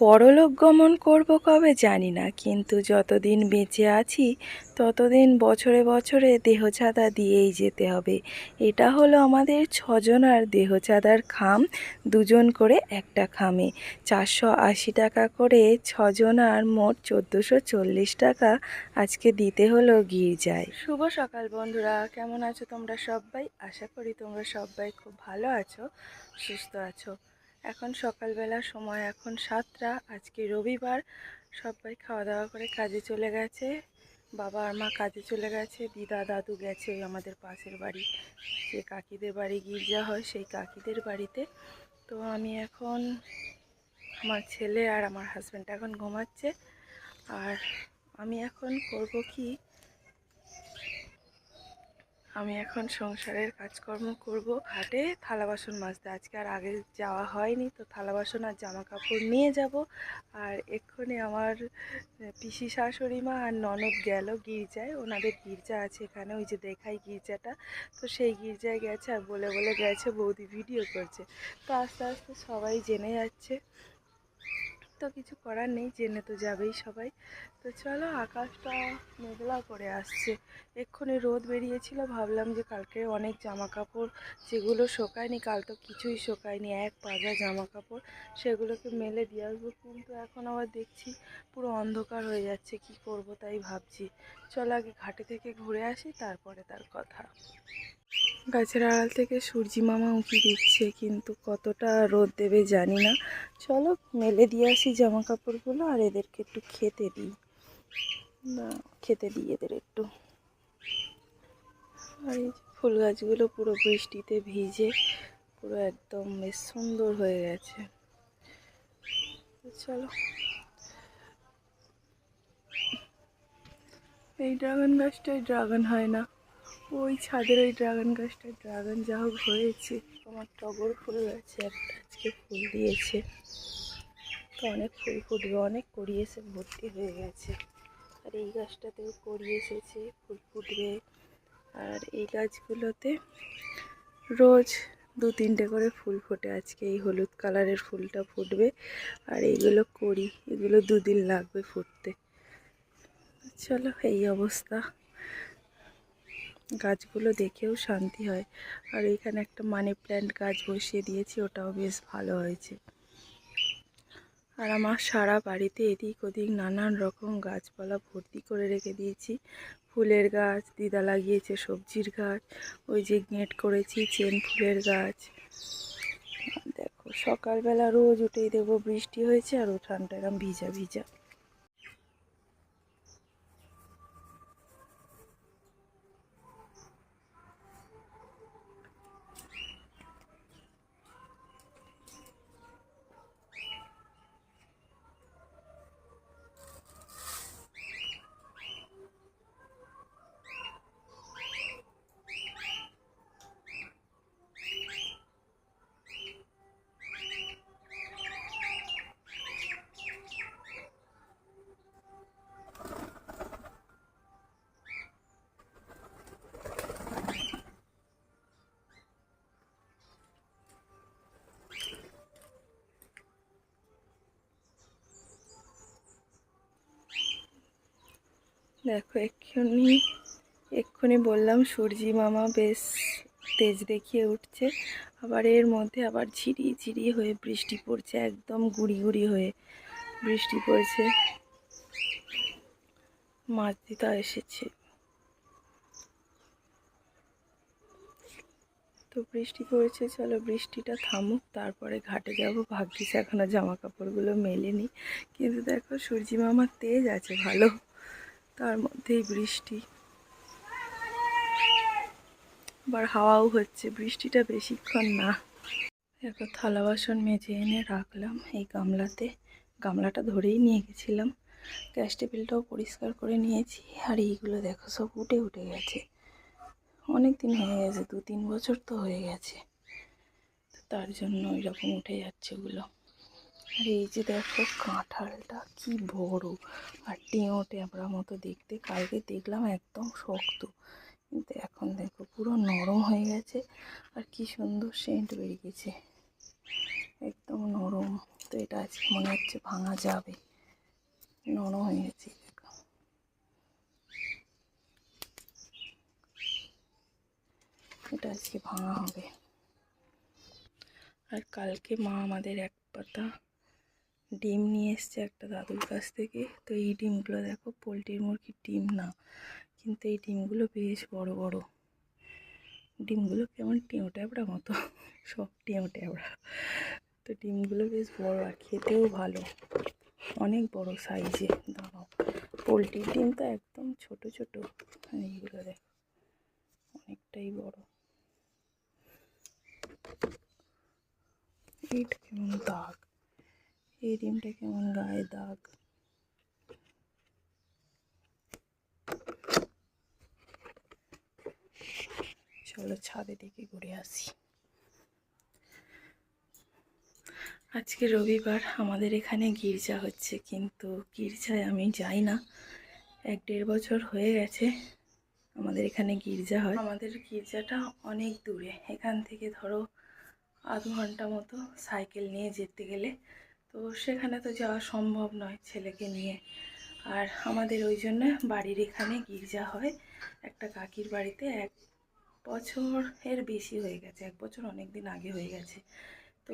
পরলোক গমন করব কবে জানি না, কিন্তু যতদিন বেঁচে আছি, ততদিন বছরে বছরে দেহচাঁদা দিয়েই যেতে হবে। এটা হলো আমাদের ছজনার দেহচাঁদার খাম, দুজন করে একটা খামে। চারশো আশি টাকা করে ছজনার মোট চোদ্দোশো চল্লিশ টাকা আজকে দিতে হলো গির্জায়। শুভ সকাল বন্ধুরা, কেমন আছো তোমরা সবাই আশা করি তোমরা সবাই খুব ভালো আছো, সুস্থ আছো। এখন সকালবেলা সময় এখন সাতটা, আজকে রবিবার। সবাই খাওয়া দাওয়া করে কাজে চলে গেছে। বাবা আর মা কাজে চলে গেছে। দিদা, দাদু গেছে ওই আমাদের পাশের বাড়ি। যে কাকিদের বাড়ি গির্জা হয় সেই কাকিদের বাড়িতে। তো আমি এখন আমার ছেলে আর আমার হাজব্যান্ড এখন ঘুমাচ্ছে। আর আমি এখন করব কি আমি এখন সংসারের কাজকর্ম করব। হাটে থালা বাসন মাজতে। আজকে আর আগে যাওয়া হয়নি, তো থালা বাসন আর জামা কাপড় নিয়ে যাব। আর এক্ষুনি আমার পিসি শাশুড়ি মা আর ননদ গেল গির্জায়। ওনাদের গির্জা আছে এখানে, ওই যে দেখাই গির্জাটা। তো সেই গির্জায় গেছে আর বলে বলে গেছে বৌদি ভিডিও করছে। তো আস্তে আস্তে সবাই জেনে যাচ্ছে। তো কিছু করার নেই, জেনে তো যাবেই সবাই। তো চলো আকাশটা মেঘলা করে আসছে। এক্ষুনি রোদ বেরিয়েছিল, ভাবলাম যে কালকে অনেক জামা কাপড় যেগুলো শোকায়নি, কাল তো কিছুই শোকায়নি, এক পাজা জামা কাপড় সেগুলোকে মেলে দিয়ে আসব। কিন্তু এখন আবার দেখছি পুরো অন্ধকার হয়ে যাচ্ছে, কি করব তাই ভাবছি। চলো আগে ঘাটে থেকে ঘুরে আসি, তারপরে তার কথা। গাছের আড়াল থেকে সূর্যি মামা উঁকি দিচ্ছে, কিন্তু কতটা রোদ দেবে জানি না। চলো, মেলে দিয়ে আসি জামা কাপড়গুলো আর এদেরকে একটু খেতে দিই। খেতে দিই এদের একটু। আর এই ফুল গাছগুলো পুরো বৃষ্টিতে ভিজে, পুরো একদম বেশ সুন্দর হয়ে গেছে। চলো। এই ড্রাগন গাছটায় ড্রাগন হয় না। ওই ছাদের ওই ড্রাগন গাছটায় ড্রাগন যা হোক হয়েছে। তোমার টগর ফুল গাছে একটা আজকে ফুল দিয়েছে। তো অনেক ফুল ফুটবে, অনেক করিয়েছে, ভর্তি হয়ে গেছে। আর এই গাছটাতেও করি এসেছে ফুল ফুটবে। আর এই গাছগুলোতে রোজ দু তিনটে করে ফুল ফোটে। আজকে এই হলুদ কালারের ফুলটা ফুটবে, আর এইগুলো করি। এগুলো দুদিন লাগবে ফুটতে। চলো, এই অবস্থা। গাছগুলো দেখেও শান্তি হয়। আর এখানে একটা মানি প্ল্যান্ট গাছ বসিয়ে দিয়েছি, ওটাও বেশ ভালো হয়েছে। আর আমার সারা বাড়িতে এদিক ওদিক নানান রকম গাছপালা ভর্তি করে রেখে দিয়েছি। ফুলের গাছ, দিদা লাগিয়েছে সবজির গাছ, ওই যে গেঁট করেছি, চেন ফুলের গাছ। দেখো, সকালবেলা রোজ উঠেই দেখব বৃষ্টি হয়েছে আর উঠানটা এরকম ভিজা ভিজা। দেখো, এক্ষুনি এক্ষুনি বললাম সূর্যি মামা বেশ তেজ দেখিয়ে উঠছে। আবার এর মধ্যে আবার ঝিরি ঝিরি হয়ে বৃষ্টি পড়ছে, একদম গুড়ি গুড়ি হয়ে বৃষ্টি পড়ছে। মাছ দিতে এসেছে। তো বৃষ্টি পড়েছে, চলো বৃষ্টিটা থামুক, তারপরে ঘাটে যাব। ভাগ্যিস এখনও জামা কাপড়গুলো মেলেনি। কিন্তু দেখো, সূর্যি মামার তেজ আছে, ভালো। তার মধ্যেই বৃষ্টি। আবার হাওয়াও হচ্ছে, বৃষ্টিটা বেশিক্ষণ না। দেখো থালা বাসন মেজে এনে রাখলাম এই গামলাতে। গামলাটা ধরেই নিয়ে গেছিলাম। গ্যাস টেবিলটাও পরিষ্কার করে নিয়েছি। আর এইগুলো দেখো, সব উঠে উঠে গেছে। অনেক দিন হয়ে গেছে দু তিন বছর তো হয়ে গেছে। তার জন্য ওই রকম উঠে যাচ্ছে ওগুলো। আর এই যে দেখো কাঁঠালটা কি বড় আর টেঁও ট্যাবড়া মতো দেখতে। কালকে দেখলাম একদম শক্ত। কিন্তু এখন দেখো পুরো নরম হয়ে গেছে আর কি সুন্দর সেন্ট বেরিয়েছে। একদম নরম। তো এটা আজকে মনে হচ্ছে ভাঙা যাবে। নরম হয়ে গেছে এটা আজকে ভাঙা হবে। আর কালকে মা আমাদের এক পাতা ডিম নিয়ে এসছে একটা দাদুর কাছ থেকে। তো এই ডিমগুলো দেখো, পোলট্রির মুরগির ডিম না, কিন্তু এই ডিমগুলো বেশ বড় বড়। ডিমগুলো কেমন টেঁও ট্যাবড়া মতো, সব টেঁও ট্যাবড়া। তো ডিমগুলো বেশ বড় আর খেতেও ভালো, অনেক বড় সাইজে দাঁড়াও। পোলট্রির ডিম তো একদম ছোট ছোট এইগুলো দেখো, অনেকটাই বড়। এইটা কেমন দাগ। এই কেমন গায়ে দাগ। চলো ছাদে ডেকে ঘুরে আসি। আজকে রবিবার, আমাদের এখানে গির্জা হচ্ছে, কিন্তু গির্জায় আমি যাই না। এক দেড় বছর হয়ে গেছে আমাদের এখানে গির্জা হয়। আমাদের গির্জাটা অনেক দূরে। এখান থেকে ধরো আধ ঘণ্টা মতো সাইকেল নিয়ে যেতে গেলে তো সেখানে তো যাওয়া সম্ভব নয় ছেলেকে নিয়ে। আর আমাদের ওই জন্য বাড়ির এখানে গির্জা হয়। একটা কাকির বাড়িতে এক বছরের বেশি হয়ে গেছে, এক বছর অনেক দিন আগে হয়ে গেছে। তো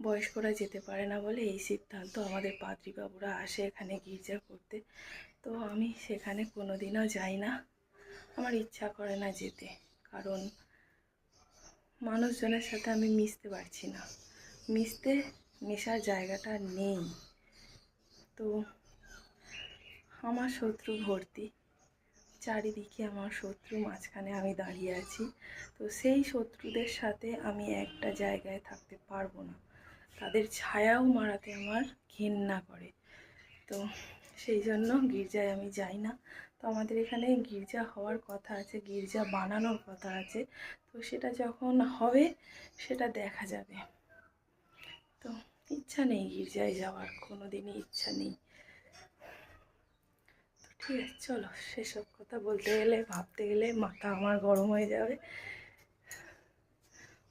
বয়স্করা যেতে পারে না বলে এই সিদ্ধান্ত আমাদের পাদ্রীবাবুরা আসে এখানে গির্জা করতে। তো আমি সেখানে কোনো দিনও যাই না। আমার ইচ্ছা করে না যেতে, কারণ মানুষজনের সাথে আমি মিশতে পারছি না। মিশতে মেশার জায়গাটা নেই। তো আমার শত্রু ভর্তি। চারিদিকে আমার শত্রু, মাঝখানে আমি দাঁড়িয়ে আছি। তো সেই শত্রুদের সাথে আমি একটা জায়গায় থাকতে পারব না। তাদের ছায়াও মারাতে আমার ঘেন্না করে। তো সেই জন্য গির্জায় আমি যাই না। তো আমাদের এখানে গির্জা হওয়ার কথা আছে, গির্জা বানানোর কথা আছে। তো সেটা যখন হবে, সেটা দেখা যাবে। তো ইচ্ছা নেই গির্জায় যাওয়ার কোনো দিনই ইচ্ছা নেই। তো ঠিক আছে, চলো সেসব কথা বলতে গেলে, ভাবতে গেলে মাথা আমার গরম হয়ে যাবে।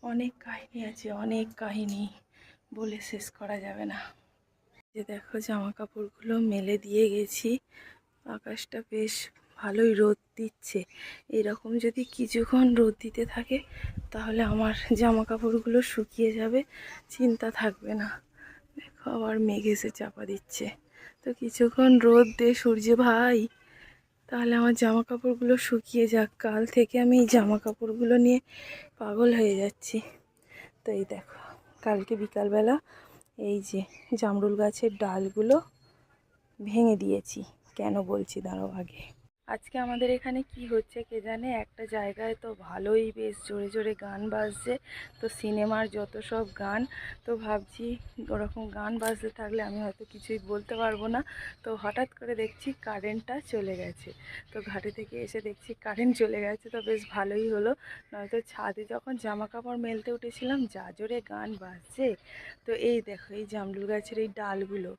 অনেক কাহিনী আছে, অনেক কাহিনী বলে শেষ করা যাবে না। যে দেখো জামা কাপড়গুলো মেলে দিয়ে গেছি, আকাশটা বেশ ভালোই রোদ দিচ্ছে। এরকম যদি কিছুক্ষণ রোদ দিতে থাকে, তাহলে আমার জামা কাপড়গুলো শুকিয়ে যাবে, চিন্তা থাকবে না। আবার মেঘ এসে চাপা দিচ্ছে। তো কিছুক্ষণ রোদ দে সূর্য ভাই। তাহলে আমার জামা কাপড়গুলো শুকিয়ে যাক। কাল থেকে আমি এই জামা কাপড়গুলো নিয়ে পাগল হয়ে যাচ্ছি। তো এই দেখো, কালকে বিকালবেলা এই যে জামরুল গাছের ডালগুলো ভেঙে দিয়েছি। কেন বলছি? দাঁড়াও আগে। আজকে আমাদের এখানে কি হচ্ছে কে জানে? একটা জায়গায় তো ভালোই বেশ জোরে জোরে গান বাজছে। তো সিনেমার যত সব গান, তো ভাবছি ওরকম গান বাজতে থাকলে আমি হয়তো কিছুই বলতে পারব না। তো হঠাৎ করে দেখছি কারেন্টটা চলে গেছে। তো ঘাটে থেকে এসে দেখছি কারেন্ট চলে গেছে, তো বেশ ভালোই হলো। নয়তো ছাদে যখন জামা কাপড় মেলতে উঠেছিলাম যা জোরে গান বাজছে। তো এই দেখো, এই জামরুল গাছের এই ডালগুলো।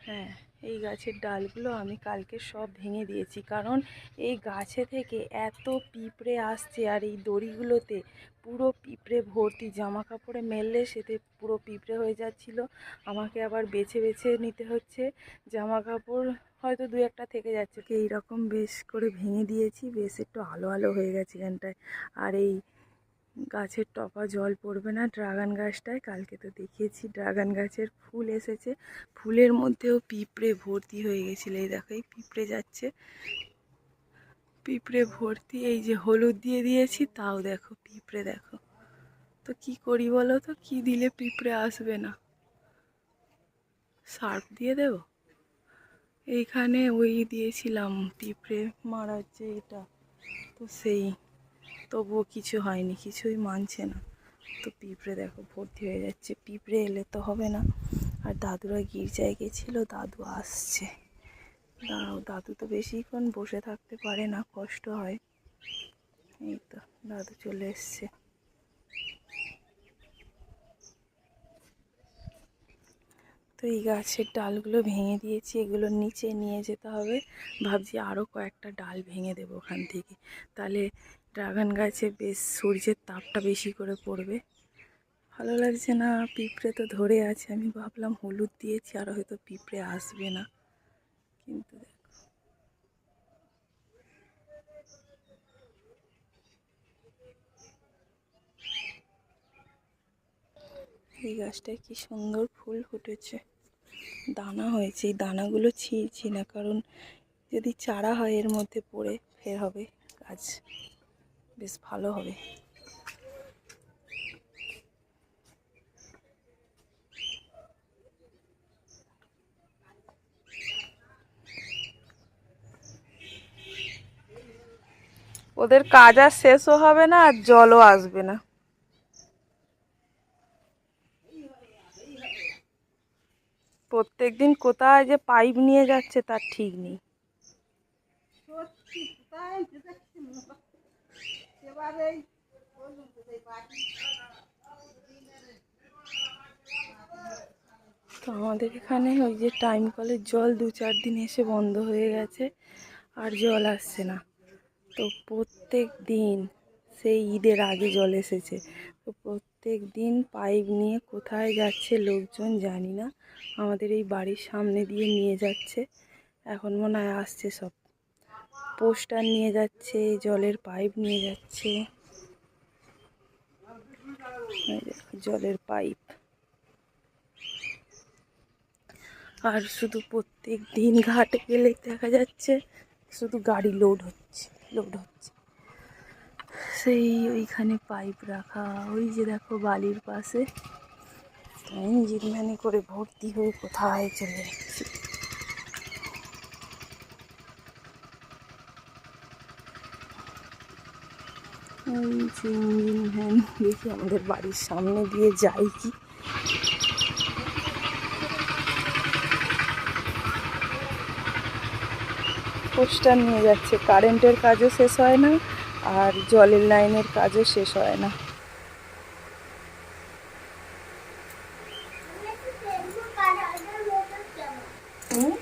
হ্যাঁ। এই গাছের ডালগুলো আমি কালকে সব ভেঙে দিয়েছি। কারণ এই গাছে থেকে এত পিঁপড়ে আসছে আর এই দড়িগুলোতে পুরো পিঁপড়ে ভর্তি জামা কাপড়ে মেললে সেতে পুরো পিঁপড়ে হয়ে যাচ্ছিল। আমাকে আবার বেছে বেছে নিতে হচ্ছে। জামা কাপড় হয়তো দু একটা থেকে যাচ্ছে। এই রকম বেশ করে ভেঙে দিয়েছি, বেশ একটু আলো আলো হয়ে গেছে এখানটায়। আর এই গাছের টপা জল পড়বে না, ড্রাগন গাছটায়। কালকে তো দেখিয়েছি, ড্রাগন গাছের ফুল এসেছে। ফুলের মধ্যেও পিঁপড়ে ভর্তি হয়ে গেছিল, এই দেখো, এই পিঁপড়ে যাচ্ছে। পিঁপড়ে ভর্তি, এই যে হলুদ দিয়ে দিয়েছি, তাও দেখো, পিঁপড়ে দেখো। তো কি করি বলো তো, কি দিলে পিঁপড়ে আসবে না? সার্ফ দিয়ে দেব? এইখানে ওই দিয়েছিলাম, পিঁপড়ে মারার যে এটা, তো সেই। তবুও কিছু হয়নি, কিছুই মানছে না। তো পিঁপড়ে দেখো, ভর্তি হয়ে যাচ্ছে। পিঁপড়ে এলে তো হবে না। আর দাদুরা গির্জায় গেছিল, দাদু আসছে। দাঁড়াও দাদু তো বেশিক্ষণ বসে থাকতে পারে না, কষ্ট হয়। এই তো, দাদু চলে এসছে। তো এই গাছের ডালগুলো ভেঙে দিয়েছি, এগুলো নিচে নিয়ে যেতে হবে। ভাবছি আরও কয়েকটা ডাল ভেঙে দেবো ওখান থেকে। তাহলে ড্রাগন গাছে বেশ সূর্যের তাপটা বেশি করে পড়বে। ভালো লাগছে না, পিঁপড়ে তো ধরে আছে। আমি ভাবলাম হলুদ দিয়েছি, আর হয়তো পিঁপড়ে আসবে না। কিন্তু এই গাছটায় কি সুন্দর ফুল ফুটেছে। দানা হয়েছে। এই দানাগুলো ছিঁড়ছি না, কারণ যদি চারা হয় এর মধ্যে পড়ে, ফের হবে গাছ। বেশ ভালো হবে। ওদের কাজ আর শেষও হবে না, আর জলও আসবে না। প্রত্যেক দিন কোথায় যে পাইপ নিয়ে যাচ্ছে তার ঠিক নেই। তো আমাদের এখানে ওই যে টাইম কলের জল দু চার দিন এসে বন্ধ হয়ে গেছে, আর জল আসছে না। তো প্রত্যেক দিন সেই ঈদের আগে জল এসেছে। তো প্রত্যেক দিন পাইপ নিয়ে কোথায় যাচ্ছে লোকজন জানি না। আমাদের এই বাড়ির সামনে দিয়ে নিয়ে যাচ্ছে। এখন মনে হয় আসছে সব। পোস্টার নিয়ে যাচ্ছে, জলের পাইপ নিয়ে যাচ্ছে। জলের পাইপ। আর শুধু প্রত্যেক দিন ঘাটে গেলে দেখা যাচ্ছে, শুধু গাড়ি লোড হচ্ছে লোড হচ্ছে। সেই ওইখানে পাইপ রাখা, ওই যে দেখো বালির পাশে। ইঞ্জিন ভ্যানে করে ভর্তি হয়ে কোথায় চলে যাচ্ছে। ভ্যান দেখি আমাদের বাড়ির সামনে দিয়ে যাই কি। পোস্টার নিয়ে যাচ্ছে, কারেন্টের কাজও শেষ হয় না আর জলের লাইনের কাজও শেষ হয় না হুম?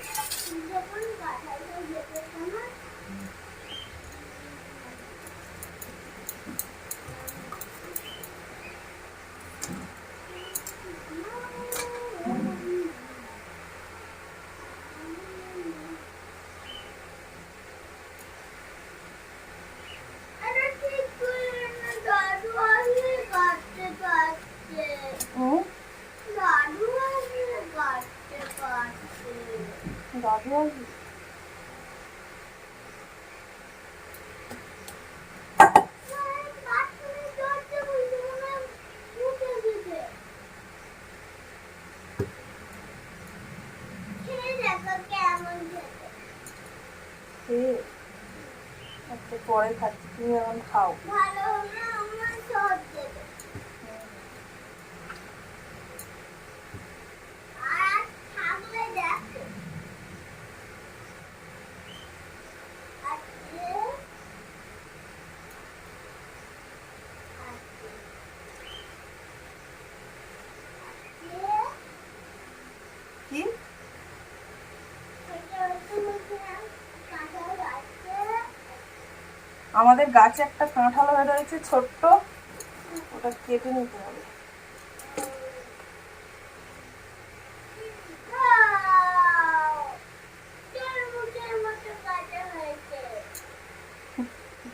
হুম? দাদু আসবে? সে আচ্ছা পরে খাচ্ছি তুমি এখন খাও ভালো হলে আমার সব দেবে আর থাকলে দেখো আজকে আজকে কি এটা হচ্ছে মধ্যে কাঁঠাল আছে আমাদের গাছে একটা কাঁঠাল হয়ে রয়েছে ছোট্ট ওটা কেটে নিতে হবে।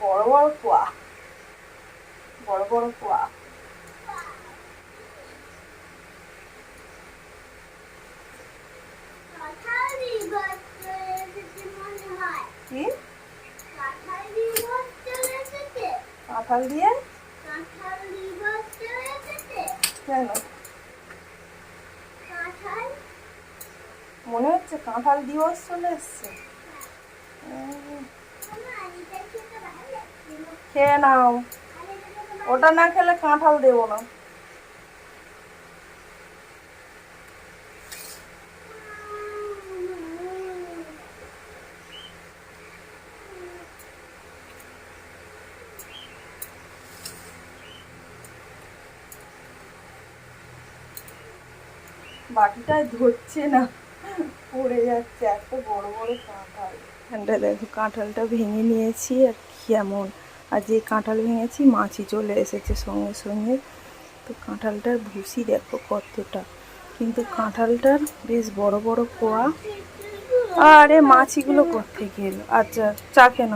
বড় বড় কোয়া বড় বড় কোয়া। কি কাঁঠাল রিভার চলে এসেছে। কাঁঠাল দিয়ে। কেন? মনে হচ্ছে কাঁঠাল দিবস চলে এসছে। খেয়ে নাও। ওটা না খেলে কাঁঠাল দেবো না। বাটিটায় ধরছে না। পড়ে যাচ্ছে, এত বড় বড় কাঁঠাল। এখানটা দেখো, কাঁঠালটা ভেঙে নিয়েছি, আর কেমন আর যে কাঁঠাল ভেঙেছি মাছি চলে এসেছে সঙ্গে সঙ্গে। তো কাঁঠালটার ভুসি দেখো কতটা। কিন্তু কাঁঠালটার বেশ বড় বড় কোয়া। আরে, মাছিগুলো করতে এলো? আচ্ছা চা কেন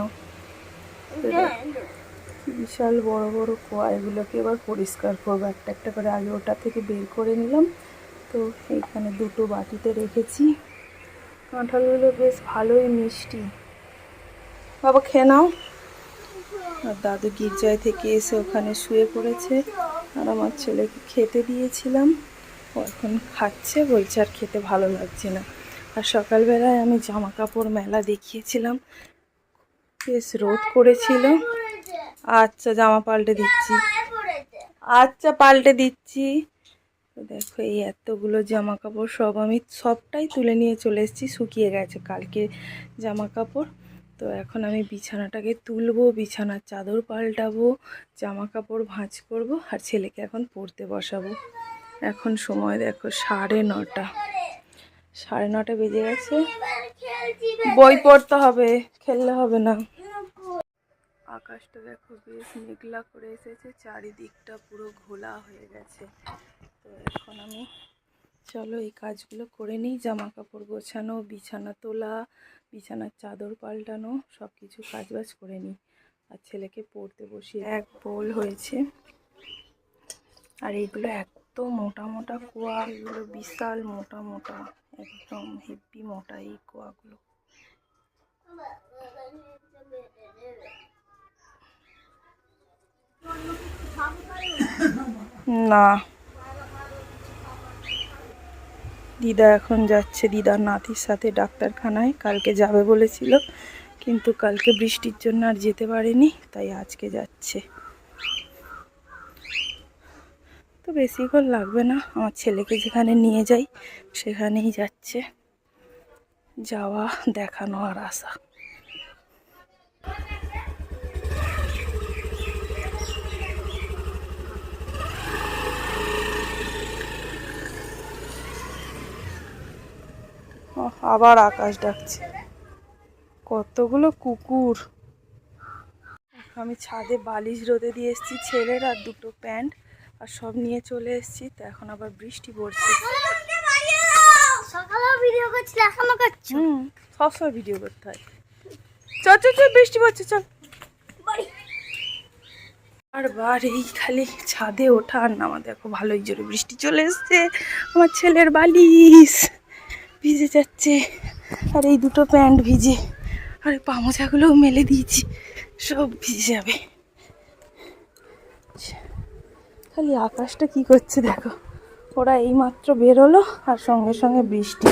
বিশাল বড় বড় কোয়া, এগুলোকে এবার পরিষ্কার করব। একটা একটা করে আগে ওটা থেকে বের করে নিলাম। তো এইখানে দুটো বাটিতে রেখেছি। কাঁঠালগুলো বেশ ভালোই মিষ্টি। বাবা, খেয়ে নাও। আর দাদু গির্জায় থেকে এসে ওখানে শুয়ে পড়েছে। আর আমার ছেলেকে খেতে দিয়েছিলাম। ও এখন খাচ্ছে, বলছে আর খেতে ভালো লাগছে না। আর সকালবেলায় আমি জামা কাপড় মেলা দেখিয়েছিলাম। বেশ রোদ করেছিল। আচ্ছা জামা পাল্টে দিচ্ছি। আচ্ছা পাল্টে দিচ্ছি। তো দেখো, এই এতগুলো জামা কাপড় সব আমি সবটাই তুলে নিয়ে চলে এসেছি, শুকিয়ে গেছে কালকে জামা কাপড় তো এখন আমি বিছানাটাকে তুলবো, বিছানার চাদর পাল্টাবো জামা কাপড় ভাঁজ করব আর ছেলেকে এখন পড়তে বসাবো। এখন সময় দেখো সাড়ে নটা। সাড়ে নটা বেজে গেছে। বই পড়তে হবে, খেললে হবে না। আকাশটা দেখো বেশ মেঘলা করে এসেছে, চারিদিকটা পুরো ঘোলা হয়ে গেছে। তো এখন আমি চলো এই কাজগুলো করে নিই। জামা কাপড় গোছানো, বিছানা তোলা, বিছানার চাদর পাল্টানো সব কিছু কাজবাজ করে নিই। আর ছেলেকে পড়তে বসিয়ে এক বোল হয়েছে। আর এইগুলো এত মোটা মোটা কোয়া, এগুলো বিশাল মোটা মোটা, একদম হেভি মোটা এই কোয়াগুলো। না। দিদা এখন যাচ্ছে দিদার নাতির সাথে ডাক্তারখানায়, কালকে যাবে বলেছিল, কিন্তু কালকে বৃষ্টির জন্য আর যেতে পারেনি, তাই আজকে যাচ্ছে। তো বেশিক্ষণ লাগবে না, আমার ছেলেকে যেখানে নিয়ে যাই, সেখানেই যাচ্ছে। যাওয়া দেখানো আর আসা আবার আকাশ ডাকছে। কতগুলো কুকুর। আমি ছাদে বালিশ রোদে দিয়ে এসেছি ছেলের আর দুটো প্যান্ট আর সব নিয়ে চলে এসেছি। তো এখন আবার বৃষ্টি পড়ছে। ভিডিও করছিল এখনও করছ? হুম সবসময় ভিডিও করতে হয়। চল চল চল বৃষ্টি পড়ছে চল। আর এই খালি ছাদে ওঠা আর নামা দেখো ভালোই জোরে বৃষ্টি চলে এসছে। আমার ছেলের বালিশ। ভিজে যাচ্ছে। আর এই দুটো প্যান্ট ভিজে। আর এই পামোচাগুলোও মেলে দিয়েছি। সব ভিজে যাবে। খালি আকাশটা কি করছে দেখো। ওরা এইমাত্র বেরোলো আর সঙ্গে সঙ্গে বৃষ্টি।